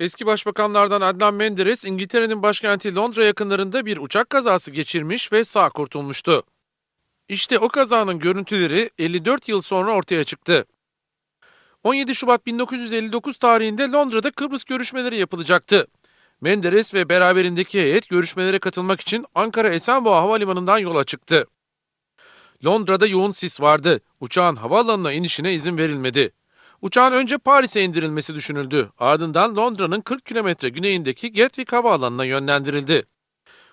Eski başbakanlardan Adnan Menderes, İngiltere'nin başkenti Londra yakınlarında bir uçak kazası geçirmiş ve sağ kurtulmuştu. İşte o kazanın görüntüleri 54 yıl sonra ortaya çıktı. 17 Şubat 1959 tarihinde Londra'da Kıbrıs görüşmeleri yapılacaktı. Menderes ve beraberindeki heyet görüşmelere katılmak için Ankara Esenboğa Havalimanı'ndan yola çıktı. Londra'da yoğun sis vardı. Uçağın havaalanına inişine izin verilmedi. Uçağın önce Paris'e indirilmesi düşünüldü. Ardından Londra'nın 40 kilometre güneyindeki Gatwick Havaalanı'na yönlendirildi.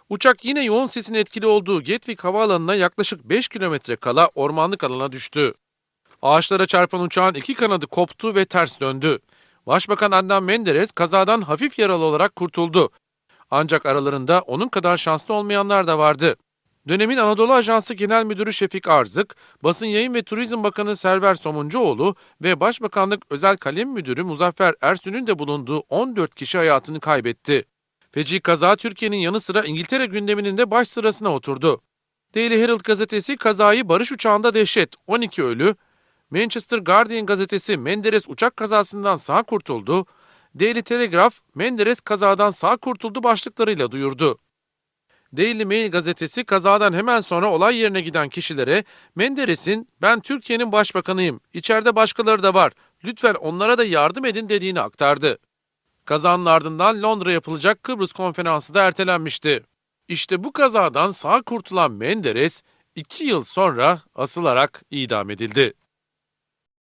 Uçak yine yoğun sisin etkili olduğu Gatwick Havaalanı'na yaklaşık 5 kilometre kala ormanlık alana düştü. Ağaçlara çarpan uçağın iki kanadı koptu ve ters döndü. Başbakan Adnan Menderes kazadan hafif yaralı olarak kurtuldu. Ancak aralarında onun kadar şanslı olmayanlar da vardı. Dönemin Anadolu Ajansı Genel Müdürü Şefik Arzık, Basın Yayın ve Turizm Bakanı Server Somuncuoğlu ve Başbakanlık Özel Kalem Müdürü Muzaffer Ersün'ün de bulunduğu 14 kişi hayatını kaybetti. Feci kaza Türkiye'nin yanı sıra İngiltere gündeminin de baş sırasına oturdu. Daily Herald gazetesi kazayı barış uçağında dehşet, 12 ölü, Manchester Guardian gazetesi Menderes uçak kazasından sağ kurtuldu, Daily Telegraph Menderes kazadan sağ kurtuldu başlıklarıyla duyurdu. Daily Mail gazetesi kazadan hemen sonra olay yerine giden kişilere Menderes'in ben Türkiye'nin başbakanıyım, içeride başkaları da var, lütfen onlara da yardım edin dediğini aktardı. Kazanın ardından Londra yapılacak Kıbrıs konferansı da ertelenmişti. İşte bu kazadan sağ kurtulan Menderes, iki yıl sonra asılarak idam edildi.